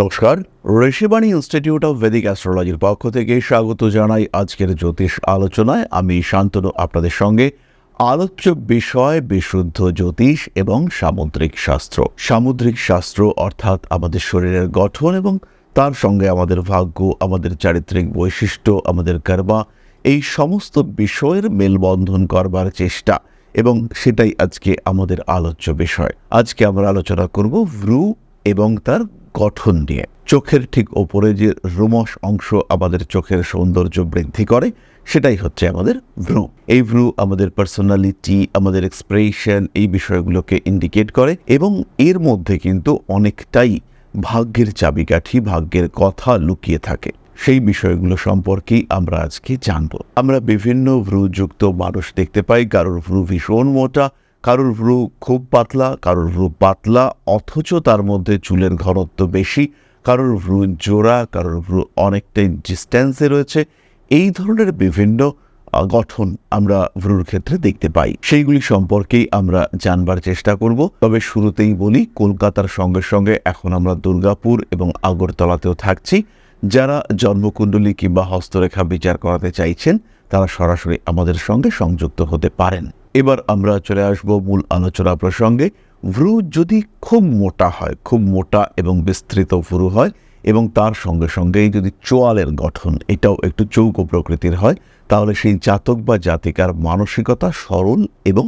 নমস্কার, Rishibani institute of Vedic অ্যাস্ট্রোলজির পক্ষ থেকে স্বাগত জানাই আজকের জ্যোতিষ আলোচনায়। আমি শান্তনু, আপনাদের সঙ্গে আলোচ্য বিষয়, বিশুদ্ধ জ্যোতিষ এবং সামুদ্রিক শাস্ত্র। সামুদ্রিক শাস্ত্র অর্থাৎ আমাদের শরীরের গঠন এবং তার সঙ্গে আমাদের ভাগ্য, আমাদের চারিত্রিক বৈশিষ্ট্য, আমাদের কর্মা, এই সমস্ত বিষয়ের মেলবন্ধন করবার চেষ্টা এবং সেটাই আজকে আমাদের আলোচ্য বিষয়। আজকে আমরা আলোচনা করব ভ্রু এবং তার গঠন নিয়ে। চোখের ঠিক ওপরে যে রোমশ অংশ আমাদের চোখের সৌন্দর্য বৃদ্ধি করে, সেটাই হচ্ছে আমাদের ভ্রু। এই ভ্রু আমাদের পার্সোনালিটি আমাদের এক্সপ্রেশন এই বিষয়গুলোকে ইন্ডিকেট করে এবং এর মধ্যে কিন্তু অনেকটাই ভাগ্যের চাবিকাঠি, ভাগ্যের কথা লুকিয়ে থাকে। সেই বিষয়গুলো সম্পর্কেই আমরা আজকে জানব। আমরা বিভিন্ন ভ্রুযুক্ত মানুষ দেখতে পাই, কারোর ভ্রু ভীষণ মোটা কারোর ভ্রু খুব পাতলা, কারোর ভ্রু পাতলা, অথচ তার মধ্যে চুলের ঘনত্ব বেশি, কারোর ভ্রু জোড়া, কারোর ভ্রু অনেকটাই ডিস্ট্যান্সে রয়েছে। এই ধরনের বিভিন্ন গঠন আমরা ভ্রুর ক্ষেত্রে দেখতে পাই। সেইগুলি সম্পর্কেই আমরা জানবার চেষ্টা করব। তবে শুরুতেই বলি, কলকাতার সঙ্গে সঙ্গে এখন আমরা দুর্গাপুর এবং আগরতলাতেও থাকছি। যারা জন্মকুণ্ডলী কিংবা হস্তরেখা বিচার করাতে চাইছেন, তারা সরাসরি আমাদের সঙ্গে সংযুক্ত হতে পারেন। এবার আমরা চলে আসব মূল আলোচনা প্রসঙ্গে। ভ্রু যদি খুব মোটা হয়, খুব মোটা এবং বিস্তৃত ভ্রু হয় এবং তার সঙ্গে সঙ্গেই যদি চোয়ালের গঠন, এটাও একটু চৌকো প্রকৃতির হয়, তাহলে সেই জাতক বা জাতিকার মানসিকতা সরল এবং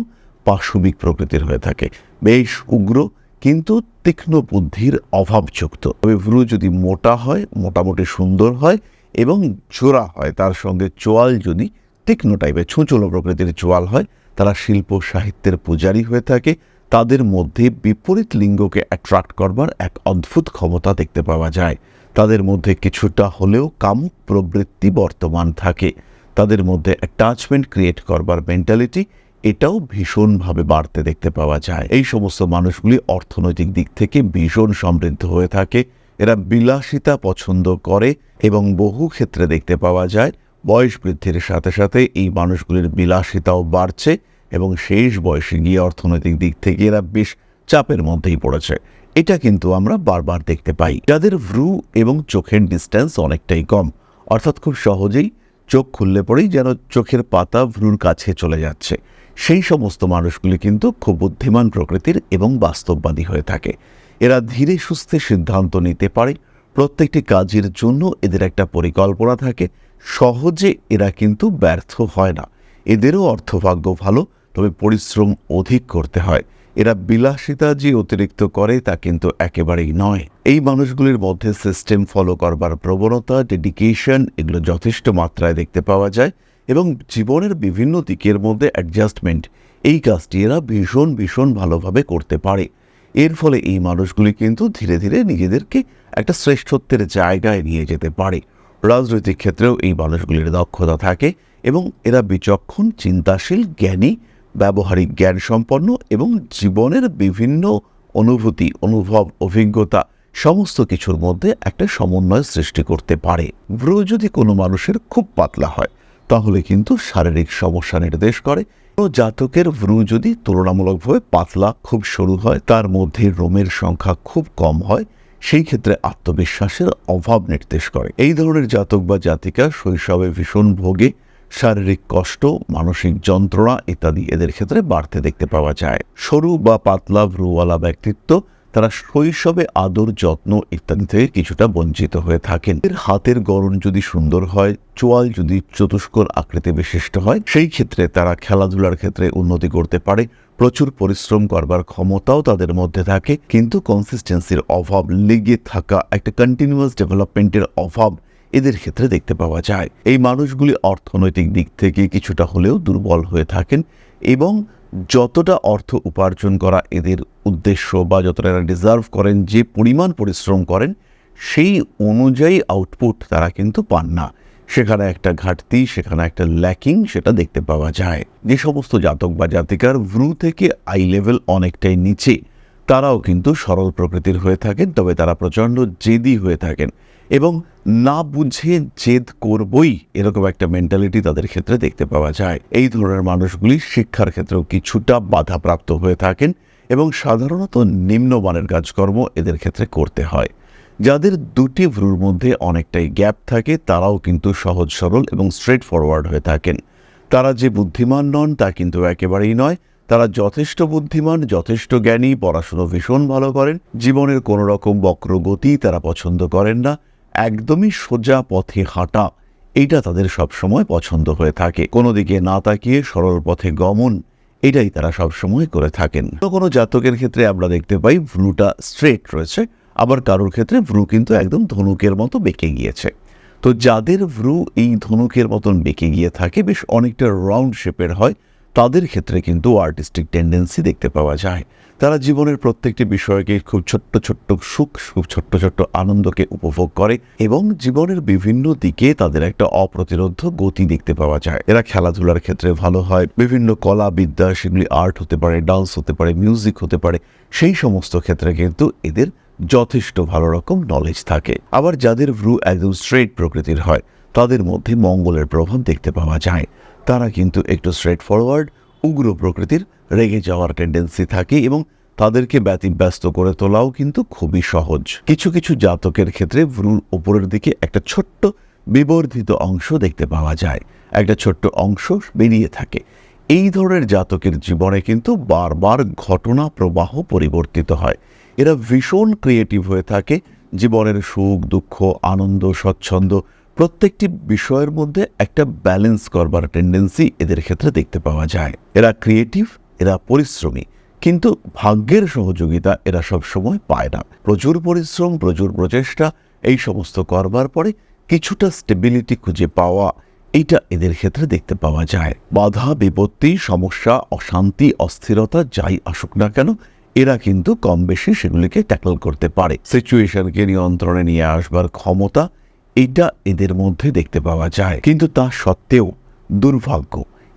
পাশবিক প্রকৃতির হয়ে থাকে। বেশ উগ্র কিন্তু তীক্ষ্ণ বুদ্ধির অভাবযুক্ত। তবে ভ্রু যদি মোটা হয়, মোটামুটি সুন্দর হয় এবং জোড়া হয়, তার সঙ্গে চোয়াল যদি তীক্ষ্ণ টাইপের ছুঁচলো প্রকৃতির চোয়াল হয় তারা শিল্প সাহিত্যের পূজারী হয়ে থাকে। তাদের মধ্যে বিপরীত লিঙ্গকে অ্যাট্রাক্ট করবার এক অদ্ভুত ক্ষমতা দেখতে পাওয়া যায়। তাদের মধ্যে কিছুটা হলেও কামুক প্রবৃত্তি বর্তমান থাকে। তাদের মধ্যে অ্যাটাচমেন্ট ক্রিয়েট করবার মেন্টালিটি এটাও ভীষণভাবে বাড়তে দেখতে পাওয়া যায়। এই সমস্ত মানুষগুলি অর্থনৈতিক দিক থেকে ভীষণ সমৃদ্ধ হয়ে থাকে। এরা বিলাসিতা পছন্দ করে এবং বহু ক্ষেত্রে দেখতে পাওয়া যায় বয়স বৃদ্ধির সাথে সাথে এই মানুষগুলির বিলাসিতাও বাড়ছে এবং শেষ বয়সে গিয়ে অর্থনৈতিক দিক থেকে এরা বেশ চাপের মধ্যেই পড়েছে। এটা কিন্তু আমরা বারবার দেখতে পাই। যাদের ভ্রু এবং চোখের ডিস্টেন্স অনেকটাই কম, অর্থাৎ খুব সহজেই চোখ খুললে পরেই যেন চোখের পাতা ভ্রুর কাছে চলে যাচ্ছে। সেই সমস্ত মানুষগুলি কিন্তু খুব বুদ্ধিমান প্রকৃতির এবং বাস্তববাদী হয়ে থাকে। এরা ধীরে সুস্থে সিদ্ধান্ত নিতে পারে, প্রত্যেকটি কাজের জন্য এদের একটা পরিকল্পনা থাকে সহজে এরা কিন্তু ব্যর্থ হয় না। এদেরও অর্থভাগ্য ভালো, তবে পরিশ্রম অধিক করতে হয়। এরা বিলাসিতা যে অতিরিক্ত করে তা কিন্তু একেবারেই নয়। এই মানুষগুলির মধ্যে সিস্টেম ফলো করবার প্রবণতা ডেডিকেশন এগুলো যথেষ্ট মাত্রায় দেখতে পাওয়া যায় এবং জীবনের বিভিন্ন দিকের মধ্যে অ্যাডজাস্টমেন্ট এই কাজটি এরা ভীষণ ভীষণ ভালোভাবে করতে পারে। এর ফলে এই মানুষগুলি কিন্তু ধীরে ধীরে নিজেদেরকে একটা শ্রেষ্ঠত্বের জায়গায় নিয়ে যেতে পারে। রাজনৈতিক ক্ষেত্রেও এই মানুষগুলির দক্ষতা থাকে এবং এরা বিচক্ষণ, চিন্তাশীল, জ্ঞানী, ব্যবহারিক জ্ঞান সম্পন্ন এবং জীবনের বিভিন্ন অনুভূতি, অনুভব, অভিজ্ঞতা সমস্ত কিছুর মধ্যে একটা সমন্বয় সৃষ্টি করতে পারে। ভ্রু যদি কোনো মানুষের খুব পাতলা হয়, তাহলে কিন্তু শারীরিক সমস্যা নির্দেশ করে। কোনো জাতকের ভ্রু যদি তুলনামূলকভাবে পাতলা, খুব সরু হয়, তার মধ্যে রোমের সংখ্যা খুব কম হয় সেই ক্ষেত্রে আত্মবিশ্বাসের অভাব নির্দেশ করে। এই ধরনের জাতক বা জাতিকা শৈশবে ভীষণ ভোগে, শারীরিক কষ্ট, মানসিক যন্ত্রণা ইত্যাদি এদের ক্ষেত্রে বাড়তে দেখতে পাওয়া যায়। সরু বা পাতলা ভ্রুওয়ালা ব্যক্তিত্ব, তারা শৈশবে আদর, যত্ন ইত্যাদি থেকে কিছুটা বঞ্চিত হয়ে থাকেন। এর হাতের গড়ন যদি সুন্দর হয়, চোয়াল যদি চতুষ্কোণ আকৃতি বিশিষ্ট হয়, সেই ক্ষেত্রে তারা খেলাধুলার ক্ষেত্রে উন্নতি করতে পারে প্রচুর পরিশ্রম করবার ক্ষমতাও তাদের মধ্যে থাকে, কিন্তু কনসিস্টেন্সির অভাব লেগে থাকা একটা কন্টিনিউয়াস ডেভেলপমেন্টের অভাব এদের ক্ষেত্রে দেখতে পাওয়া যায়। এই মানুষগুলি অর্থনৈতিক দিক থেকে কিছুটা হলেও দুর্বল হয়ে থাকেন এবং যতটা অর্থ উপার্জন করা এদের উদ্দেশ্য বা যতটা এরা ডিজার্ভ করেন, যে পরিমাণ পরিশ্রম করেন, সেই অনুযায়ী আউটপুট তারা কিন্তু পান না। সেখানে একটা ঘাটতি, সেখানে একটা ল্যাকিং সেটা দেখতে পাওয়া যায়। যে সমস্ত জাতক বা জাতিকার ভ্রু থেকে আই লেভেল অনেকটাই নিচে, তারাও কিন্তু সরল প্রকৃতির হয়ে থাকেন, তবে তারা প্রচণ্ড জেদি হয়ে থাকেন এবং না বুঝে জেদ করবই এরকম একটা মেন্টালিটি তাদের ক্ষেত্রে দেখতে পাওয়া যায়। এই ধরনের মানুষগুলি শিক্ষার ক্ষেত্রেও কিছুটা বাধাপ্রাপ্ত হয়ে থাকেন এবং সাধারণত নিম্নমানের কাজকর্ম এদের ক্ষেত্রে করতে হয়। যাদের দুটি ভ্রুর মধ্যে অনেকটাই গ্যাপ থাকে, তারাও কিন্তু সহজ, সরল এবং স্ট্রেট ফরওয়ার্ড হয়ে থাকেন। তারা যে বুদ্ধিমান নন, তা কিন্তু একেবারেই নয়। তারা যথেষ্ট বুদ্ধিমান, যথেষ্ট জ্ঞানী, পড়াশুনো ভীষণ ভালো করেন। জীবনের কোনো রকম বক্রগতি তারা পছন্দ করেন না। একদমই সোজা পথে হাঁটা, এইটা তাদের সবসময় পছন্দ হয়ে থাকে। কোনো দিকে না তাকিয়ে সরল পথে গমন, এটাই তারা সবসময় করে থাকেন। কোনো কোনো জাতকের ক্ষেত্রে আমরা দেখতে পাই ভ্রুটা স্ট্রেট রয়েছে। আবার কারোর ক্ষেত্রে ভ্রু কিন্তু একদম ধনুকের মতো বেঁকে গিয়েছে। তো যাদের ভ্রু এই ধনুকের মতন বেঁকে গিয়ে থাকে, বেশ অনেকটা রাউন্ড শেপের হয়, তাদের ক্ষেত্রে কিন্তু আর্টিস্টিক টেন্ডেন্সি দেখতে পাওয়া যায়। তারা জীবনের প্রত্যেকটি বিষয়কে খুব ছোট্ট ছোট্ট সুখ, খুব ছোট্ট ছোট্ট আনন্দকে উপভোগ করে এবং জীবনের বিভিন্ন দিকে তাদের একটা অপ্রতিরোধ গতি দেখতে পাওয়া যায়। এরা খেলাধুলার ক্ষেত্রে ভালো হয়, বিভিন্ন কলা, বিদ্যা, সেগুলি আর্ট হতে পারে ডান্স হতে পারে মিউজিক হতে পারে, সেই সমস্ত ক্ষেত্রে কিন্তু এদের যথেষ্ট ভালো রকম নলেজ থাকে। আবার যাদের ভ্রু একদম স্ট্রেট প্রকৃতির হয়, তাদের মধ্যে মঙ্গলের প্রভাব দেখতে পাওয়া যায়। তারা কিন্তু একটু স্ট্রেট ফরওয়ার্ড উগ্র প্রকৃতির রেগে যাওয়ার টেন্ডেন্সি থাকে এবং তাদেরকে ব্যতিব্যস্ত করে তোলাও কিন্তু খুবই সহজ। কিছু কিছু জাতকের ক্ষেত্রে ভ্রুর ওপরের দিকে একটা ছোট্ট বিবর্ধিত অংশ দেখতে পাওয়া যায়। একটা ছোট্ট অংশ বেরিয়ে থাকে। এই ধরনের জাতকের জীবনে কিন্তু বারবার ঘটনা প্রবাহ পরিবর্তিত হয়। এরা ভীষণ ক্রিয়েটিভ হয়ে থাকে। জীবনের সুখ, দুঃখ, আনন্দ, স্বচ্ছন্দ, প্রত্যেকটি বিষয়ের মধ্যে একটা ব্যালেন্স করবার টেন্ডেন্সি এদের ক্ষেত্রে দেখতে পাওয়া যায়। এরা ক্রিয়েটিভ এরা পরিশ্রমী, কিন্তু ভাগ্যের সহযোগিতা এরা সব সময় পায় না। প্রচুর পরিশ্রম, প্রচুর প্রচেষ্টা, এই সমস্ত করবার পরে কিছুটা স্টেবিলিটি খুঁজে পাওয়া, এইটা এদের ক্ষেত্রে দেখতে পাওয়া যায়। বাধা, বিপত্তি, সমস্যা, অশান্তি, অস্থিরতা, যাই আসুক না কেন এরা কিন্তু কম বেশি সেগুলিকে ট্যাকল করতে পারে। সিচুয়েশনকে নিয়ন্ত্রণে নিয়ে আসবার ক্ষমতা এটা এদের মধ্যে দেখতে পাওয়া যায়। কিন্তু তা সত্ত্বেও দুর্ভাগ্য,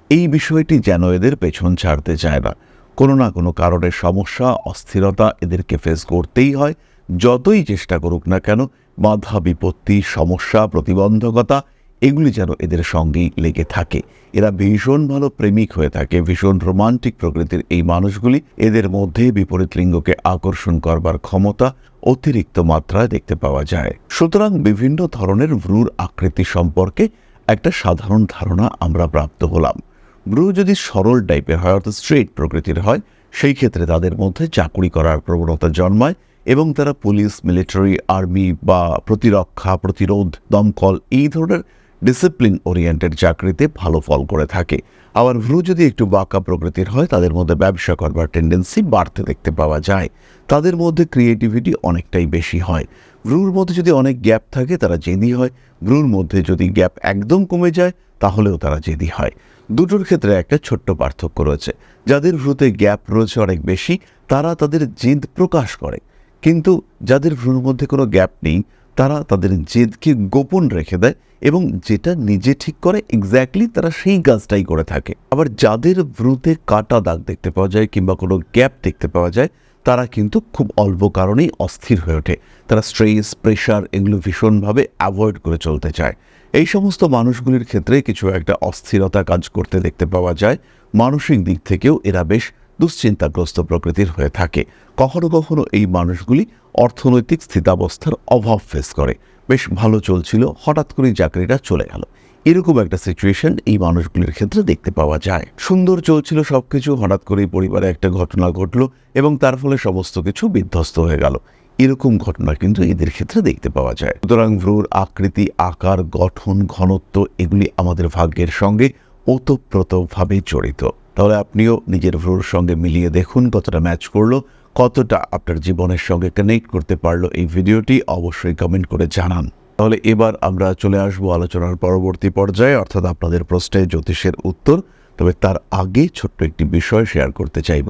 এই বিষয়টি যেন এদের পেছন ছাড়তে চায় না। কোনো না কোনো কারণে সমস্যা, অস্থিরতা এদেরকে ফেস করতেই হয়। যতই চেষ্টা করুক না কেন, বাধা, বিপত্তি, সমস্যা, প্রতিবন্ধকতা এগুলি যেন এদের সঙ্গেই লেগে থাকে। এরা ভীষণ ভালো প্রেমিক হয়ে থাকে, ভীষণ রোমান্টিক প্রকৃতির এই মানুষগুলি এদের মধ্যে বিপরীত লিঙ্গকে আকর্ষণ করবার ক্ষমতা অতিরিক্ত মাত্রায় দেখতে পাওয়া যায়। সুতরাং বিভিন্ন ধরনের ভ্রুর আকৃতি সম্পর্কে একটা সাধারণ ধারণা আমরা প্রাপ্ত হলাম। ভ্রু যদি সরল টাইপের হয় অর্থাৎ স্ট্রেট প্রকৃতির হয়, সেই ক্ষেত্রে তাদের মধ্যে চাকুরি করার প্রবণতা জন্মায় এবং তারা পুলিশ, মিলিটারি, আর্মি বা প্রতিরক্ষা, প্রতিরোধ, দমকল এই ধরনের ডিসিপ্লিন ওরিয়েন্টেড চাকরিতে ভালো ফল করে থাকে। আবার ভ্রু যদি একটু বাঁকা প্রকৃতির হয়, তাদের মধ্যে ব্যবসা করবার টেন্ডেন্সি বাড়তে দেখতে পাওয়া যায়। তাদের মধ্যে ক্রিয়েটিভিটি অনেকটাই বেশি হয়। ভ্রুর মধ্যে যদি অনেক গ্যাপ থাকে, তারা জেদি হয়। ভ্রুর মধ্যে যদি গ্যাপ একদম কমে যায়, তাহলেও তারা জেদি হয়। দুটোর ক্ষেত্রে একটা ছোট্ট পার্থক্য রয়েছে। যাদের ভ্রুতে গ্যাপ রয়েছে অনেক বেশি, তারা তাদের জেদ প্রকাশ করে। কিন্তু যাদের ভ্রুর মধ্যে কোনো গ্যাপ নেই তারা তাদের জেদকে গোপন রেখে দেয় এবং যেটা নিজে ঠিক করে এক্স্যাক্টলি তারা সেই কাজটাই করে থাকে। আবার যাদের ভ্রুতে কাটা দাগ দেখতে পাওয়া যায় কিংবা কোনো গ্যাপ দেখতে পাওয়া যায়, তারা কিন্তু খুব অল্প কারণেই অস্থির হয়ে ওঠে। তারা স্ট্রেস প্রেশার এগুলো ভীষণভাবে অ্যাভয়েড করে চলতে চায়। এই সমস্ত মানুষগুলির ক্ষেত্রে কিছু একটা অস্থিরতা কাজ করতে দেখতে পাওয়া যায়। মানসিক দিক থেকেও এরা বেশ দুশ্চিন্তাগ্রস্ত প্রকৃতির হয়ে থাকে। কখনো কখনো এই মানুষগুলি অর্থনৈতিক স্থিতাবস্থার অভাব ফেস করে। বেশ ভালো চলছিল, হঠাৎ করেই চাকরিটা চলে গেল। এরকম একটা সিচুয়েশন এই মানুষগুলির ক্ষেত্রে দেখতে পাওয়া যায়। সুন্দর চলছিল সবকিছু, হঠাৎ করেই পরিবারে একটা ঘটনা ঘটলো এবং তার ফলে সমস্ত কিছু বিধ্বস্ত হয়ে গেল। এরকম ঘটনা কিন্তু এদের ক্ষেত্রে দেখতে পাওয়া যায়। সুতরাং ভ্রুর আকৃতি, আকার, গঠন, ঘনত্ব এগুলি আমাদের ভাগ্যের সঙ্গে ওতপ্রোতভাবে জড়িত। তাহলে আপনিও নিজের ভ্রুর সঙ্গে মিলিয়ে দেখুন কতটা ম্যাচ করল, কতটা আপনার জীবনের সঙ্গে কানেক্ট করতে পারল এই ভিডিওটি অবশ্যই কমেন্ট করে জানান। তাহলে এবার আমরা চলে আসব আলোচনার পরবর্তী পর্যায়ে, অর্থাৎ আপনাদের প্রশ্নে জ্যোতিষের উত্তর, তবে তার আগে ছোট্ট একটি বিষয় শেয়ার করতে চাইব।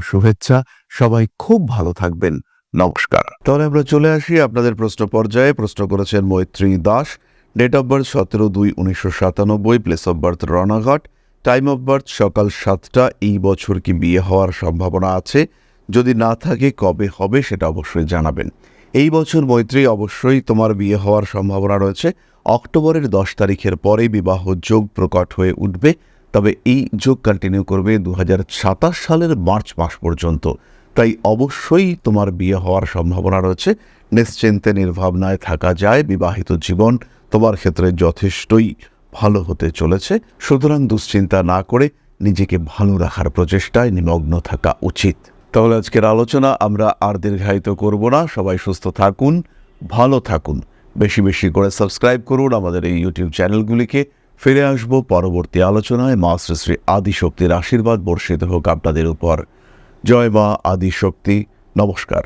শুভেচ্ছা। সবাই খুব ভালো থাকবেন। নমস্কার। তাহলে আমরা চলে আসি আপনাদের প্রশ্ন পর্যায়ে। প্রশ্ন করেছেন মৈত্রী দাস। ডেট অফ বার্থ সতেরো দুই উনিশশো সাতানব্বই। Place of birth Ranaghat. Time of birth সকাল সাতটা। এই বছর কি বিয়ে হওয়ার সম্ভাবনা আছে? যদি না থাকে, কবে হবে সেটা অবশ্যই জানাবেন। এই বছর মৈত্রী, অবশ্যই তোমার বিয়ে হওয়ার সম্ভাবনা রয়েছে। অক্টোবরের দশ তারিখের পরে বিবাহ যোগ প্রকট হয়ে উঠবে। তবে এই যোগ কন্টিনিউ করবে দু হাজার সাতাশ সালের মার্চ মাস পর্যন্ত। তাই অবশ্যই তোমার বিয়ে হওয়ার সম্ভাবনা রয়েছে। নিশ্চিন্তে, নির্ভাবনায় থাকা যায়। বিবাহিত জীবন তোমার ক্ষেত্রে যথেষ্টই ভালো হতে চলেছে। সুতরাং দুশ্চিন্তা না করে নিজেকে ভালো রাখার প্রচেষ্টায় নিমগ্ন থাকা উচিত। তাহলে আজকের আলোচনা আমরা আর দীর্ঘায়িত করব না। সবাই সুস্থ থাকুন, ভালো থাকুন। বেশি বেশি করে সাবস্ক্রাইব করুন আমাদের এই ইউটিউব চ্যানেলগুলিকে। ফিরে আসব পরবর্তী আলোচনায়। মা শ্রী শ্রী আদিশক্তির আশীর্বাদ বর্ষিত হোক আপনাদের উপর। জয় মা আদিশক্তি। নমস্কার।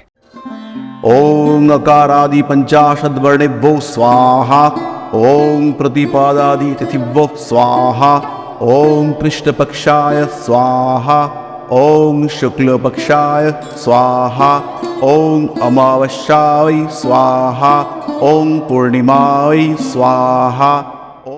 ওং নকারাদি পঞ্চাশদ্বর্ণেভ্যো স্বাহা। ওং প্রতিপাদাদি তিথিভ্যো স্বাহা। ওং কৃষ্ণপক্ষায় স্বাহা। ওং শুক্লপক্ষায় স্বাহা। ওং অমাবস্যায় স্বাহা। ওং পূর্ণিমায় স্বাহা।